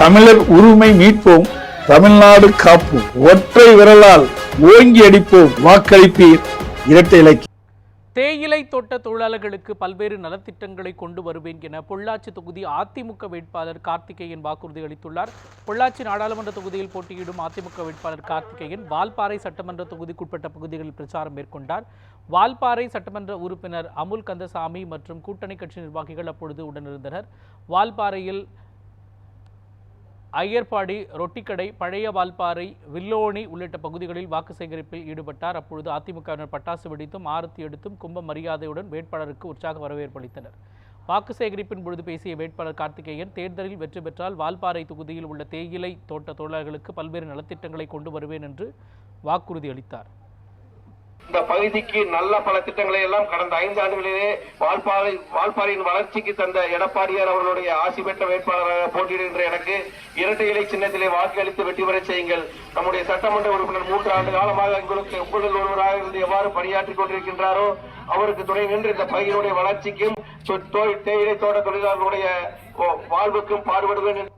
தமிழர் உரிமை மீட்போம் தமிழ்நாடு காப்போம். ஒற்றை விரலால் ஓங்கி அடிப்போம். வாக்களிப்பீர். இரட்டை இலக்கியம் தேயிலை தோட்ட தொழிலாளர்களுக்கு பல்வேறு நலத்திட்டங்களை கொண்டு வருவேன் என பொள்ளாச்சி தொகுதி அதிமுக வேட்பாளர் கார்த்திகேயன் வாக்குறுதி அளித்துள்ளார். பொள்ளாச்சி நாடாளுமன்ற தொகுதியில் போட்டியிடும் அதிமுக வேட்பாளர் கார்த்திகேயன் வால்பாறை சட்டமன்ற தொகுதிக்குட்பட்ட பகுதிகளில் பிரச்சாரம் மேற்கொண்டார். வால்பாறை சட்டமன்ற உறுப்பினர் அமுல் கந்தசாமி மற்றும் கூட்டணி கட்சி நிர்வாகிகள் அப்பொழுது உடனிருந்தனர். வால்பாறையில் ஐயர்பாடி ரொட்டிக்கடை பழைய வால்பாறை வில்லோணி உள்ளிட்ட பகுதிகளில் வாக்கு சேகரிப்பில் ஈடுபட்டார். அப்பொழுது அதிமுகவினர் பட்டாசு வெடித்தும் ஆரத்தி எடுத்தும் கும்ப மரியாதையுடன் வேட்பாளருக்கு உற்சாக வரவேற்பு அளித்தனர். வாக்கு சேகரிப்பின் பொழுது பேசிய வேட்பாளர் கார்த்திகேயன் தேர்தலில் வெற்றி பெற்றால் வால்பாறை தொகுதியில் உள்ள தேயிலை தோட்ட தொழிலாளர்களுக்கு பல்வேறு நலத்திட்டங்களை கொண்டு வருவேன் என்று வாக்குறுதி அளித்தார். இந்த பகுதிக்கு நல்ல பல திட்டங்களை எல்லாம் கடந்த ஐந்து ஆண்டுகளிலே வால்பாறை வால்பாறையின் வளர்ச்சிக்கு தந்த எடப்பாடியார் அவர்களுடைய ஆசி பெற்ற வேட்பாளராக போட்டியிடுகின்ற எனக்கு இரட்டை இலை சின்னத்திலே வாக்களித்து வெற்றி பெறச் செய்யுங்கள். நம்முடைய சட்டமன்ற உறுப்பினர் மூன்று ஆண்டு காலமாக உங்களுக்கு உங்களில் ஒருவராக இருந்து எவ்வாறு பணியாற்றிக் கொண்டிருக்கின்றாரோ அவருக்கு துணை நின்று இந்த பகுதியினுடைய வளர்ச்சிக்கும் தேயிலை தோட்ட தொழிலாளர்களுடைய வாழ்வுக்கும் பாடுபடுவேன்